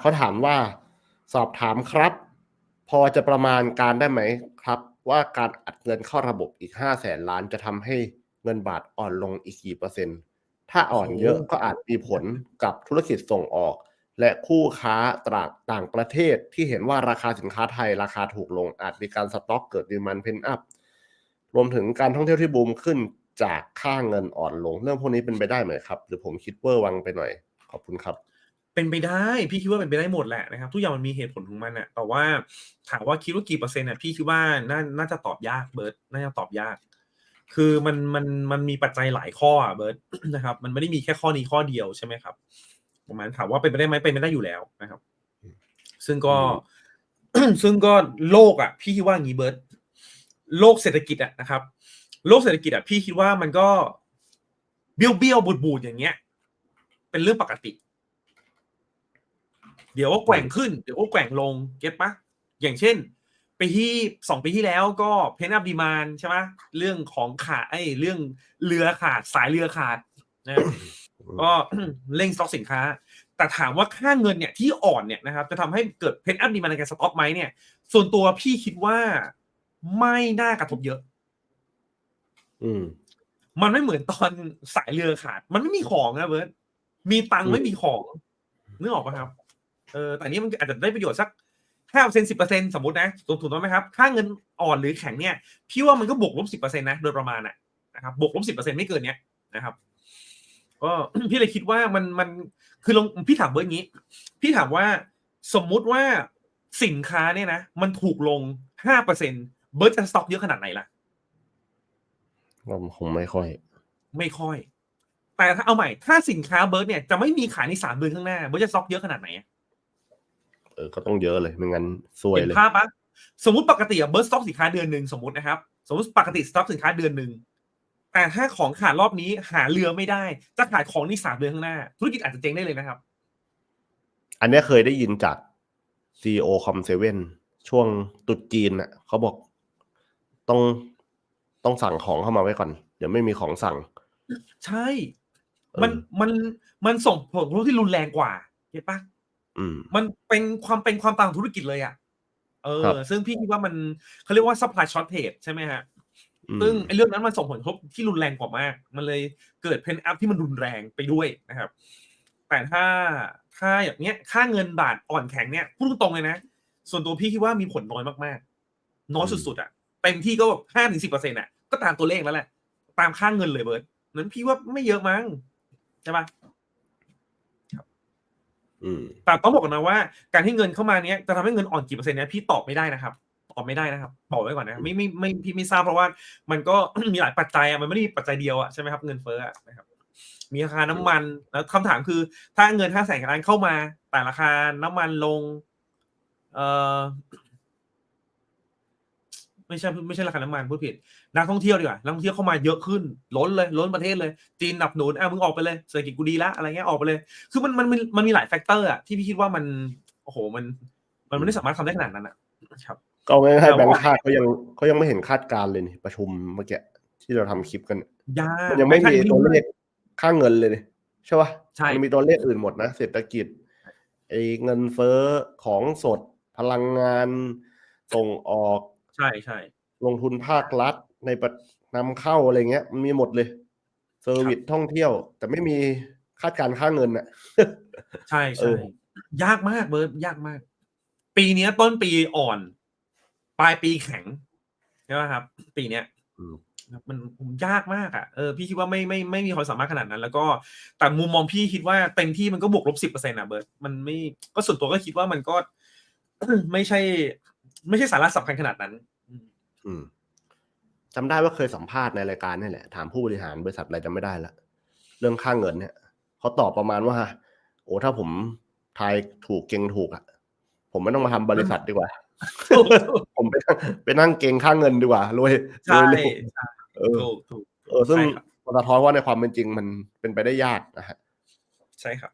เขาถามว่าสอบถามครับ พอจะประมาณการได้ไหมครับ ว่าการอัดเงินเข้าระบบอีกห้าแสนล้านจะทำให้เงินบาทอ่อนลงอีกกี่เปอร์เซ็นต์ถ้าอ่อนเยอะก็อาจมีผลกับธุรกิจส่งออก และคู่ค้าตรากต่างประเทศที่เห็นว่าราคาสินค้าไทยราคาถูกลงอาจมีการสต็อกเกิดดีมันเพนอัพรวมถึงการท่องเที่ยวที่บูมขึ้นจากค่าเงินอ่อนลง เรื่องพวกนี้เป็นไปได้ไหมครับ หรือผมคิดเวอร์วังไปหน่อย ขอบคุณครับ เป็นไปได้พี่คิดว่าเป็นไปได้หมดแหละนะครับ ทุกอย่างมันมีเหตุผลของมันอะแต่ว่าถามว่าคิดว่ากี่เปอร์เซ็นต์อะพี่คิดว่าน่าน่าจะตอบยากเบิร์ตน่าจะตอบยาก คือมันมันมันมีปัจจัยหลายข้ออะเบิร์ตนะครับ มันไม่ได้มีแค่ข้อนี้ข้อเดียวใช่ไหมครับประมาณถามว่าเป็นไปได้ไหมเป็นไปได้อยู่แล้วนะครับ ซึ่งก็ซึ่งก็โลกอะพี่คิดว่างี้เบิร์ตโลกเศรษฐกิจอะนะครับ โลกเศรษฐกิจอะพี่คิดว่ามันก็เบี้ยวเบี้ยวบูดบูดอย่างเงี้ย เป็นเรื่องปกติ เดี๋ยวก็แกว่งขึ้นเดี๋ยวก็แกว่งลงเก็ตปะอย่างเช่นปีที่สองปีที่แล้วก็เพนอัพดีมานใช่ไหมเรื่องของขาดไอ้เรื่องเรือขาดสายเรือขาดนะก็เร่งสต็อกสินค้า แต่ถามว่าค่าเงินเนี่ยที่อ่อนเนี่ยนะครับจะทำให้เกิดเพนอัพดีมานในการสต็อกไหมเนี่ย ส่วนตัวพี่คิดว่าไม่น่ากระทบเยอะ อืม มันไม่เหมือนตอนสายเรือขาด มันไม่มีของนะเบิร์ตมีตังค์ไม่มีของนึกออกปะครับ เออแต่อันนี้มันอาจจะได้ประโยชน์สักห้าเปอร์เซ็นสิบเปอร์เซ็นสมมตินะถูกถูกต้องไหมครับค่าเงินอ่อนหรือแข็งเนี่ยพี่ว่ามันก็บวกลบสิบเปอร์เซ็นต์นะโดยประมาณอะนะครับบวกลบสิบเปอร์เซ็นต์ไม่เกินเนี้ยนะครับก็พี่เลยคิดว่ามันมันคือลงพี่ถามเบิร์ตงี้ พี่ถามว่าสมมุติว่าสินค้าเนี่ยนะ มันถูกลงห้าเปอร์เซ็นเบิร์ตจะสต็อกเยอะขนาดไหนล่ะก็คงไม่ค่อย ไม่ค่อย แต่ถ้าเอาใหม่ ถ้าสินค้าเบิร์ดเนี่ยจะไม่มีขายในสามเดือนข้างหน้าเบิร์ดจะสต็อกเยอะขนาดไหนอะ เออก็ต้องเยอะเลยไม่งั้นซวยเห็นเลยภาพปะสมมติปกติอะเบิร์ดสต็อกสินค้าเดือนหนึ่งสมมตินะครับ สมมติปกติสต็อกสินค้าเดือนหนึ่งแต่ถ้าของขาดรอบนี้หาเรือไม่ได้ จะขายของในสามเดือนข้างหน้า ธุรกิจอาจจะเจ๊งได้เลยนะครับ อันเนี้ยเคยได้ยินจาก CEO Com 7ช่วงตรุดจีนอะเขาบอกต้องต้องสั่งของเข้ามาไว้ก่อน เดี๋ยวไม่มีของสั่งใช่ เออมันมันมันส่งผลกระทบที่รุนแรงกว่าเห็นปะอื มมันเป็นความเป็นความต่างธุรกิจเลยอะเออครับซึ่งพี่คิดว่ามันเขาเรียกว่า supply shortage ใช่ไหมฮะอืมซึ่งไอ้เรื่องนั้นมันส่งผลกระทบที่รุนแรงกว่ามาก มันเลยเกิดเพนอัพที่มันรุนแรงไปด้วยนะครับ แต่ถ้าถ้าอย่างเนี้ย ค่าเงินบาทอ่อนแข็งเนี่ยพูดตรงๆเลยนะ ส่วนตัวพี่คิดว่ามีผลน้อยมากๆ น้อยสุดๆอะเต็มที่ก็ห้าถึงสิบเปอร์เซ็นต์อะก็ตามตัวเลขแล้วแหละ ตามค่าเงินเลยเบิร์ดนั้นพี่ว่าไม่เยอะมั้งใช่ปะอืม แต่ต้องบอกก่อนนะว่าการที่เงินเข้ามาเนี้ยจะทำให้เงินอ่อนกี่เปอร์เซ็นต์เนี่ยพี่ตอบไม่ได้นะครับตอบไม่ได้นะครับบอกไว้ก่อนนะไม่ไม่ไม่พี่ไม่ทราบเพราะว่ามันก็มีหลายปัจจัยอะมันไม่ได้มีปัจจัยเดียวอะใช่ไหมครับเงินเฟ้ออะนะครับมีราคาน้ำมันแล้วคำถามคือ ถ้าเงินห้าแสนล้านเข้ามา แต่ราคาน้ำมันลง เออ ไม่ใช่ไม่ใช่ราคาน้ำมันพูดผิด นักท่องเที่ยวดีกว่านักท่องเที่ยวเข้ามาเยอะขึ้น ล้นเลย ล้นประเทศเลย จีนหนับหนุนอะมึงออกไปเลยเศรษฐกิจกูดีละอะไรเงี้ยออกไปเลย คือมันมันมันมันมีหลายแฟกเตอร์อะที่พี่คิดว่ามันโอ้โหมัน มันไม่ได้สามารถทำได้ขนาดนั้นอะครับ ก็ไม่ให้แต่แบงว่าค์ชาติเขายังเขายังไม่เห็นคาดการณ์เลยนี่ประชุมเมื่อกี้ที่เราทำคลิปกันยามันยังไม่มีตัวเลขค่าเงินเลยนี่ใช่ปะใช่มันมีตัวเลขอื่นหมดนะเศรษฐกิจไอ้เงินเฟ้อของสดพลังงานส่งออก ใช่ใช่ลงทุนภาครัฐในประนำเข้าอะไรเงี้ย มันมีหมดเลยเซอร์วิสท่องเที่ยว แต่ไม่มีคาดการณ์ค่าเงินอะ ใช่เอใช่อยากมากเบิร์ดยากมาก ปีเนี้ยต้นปีอ่อน ปลายปีแข็งใช่ไหมครับ ปีเนี้ยอืมมันผมยากมากอะเออพี่คิดว่าไม่ไม่ไม่มีความสามารถขนาดนั้น แล้วก็แต่มุมมองพี่คิดว่าเต็มที่มันก็บวกลบสิบเปอร์เซ็นต์อะเบิร์ดมันไม่ก็ส่วนตัวก็คิดว่ามันก็ไม่ใช่ ไม่ใช่สาระสำคัญขนาดนั้น อืมจำได้ว่าเคยสัมภาษณ์ในรายการนี่แหละ ถามผู้บริหารบริษัทอะไรจำไม่ได้ละเรื่องค่าเงินเนี่ยเขาตอบประมาณว่า โอ้ถ้าผมทายถูกเก่งถูกอะผมไม่ต้องมาทำบริษัทดีกว่า ผมไปนั่งไปนั่งเก่งค่าเงินดีกว่ารวยรใช่วยเร็วใช่เออถูกถูกเออซึ่งใช่ครับสะท้อนว่าในความเป็นจริงมันเป็นไปได้ยากนะฮะใช่ครับ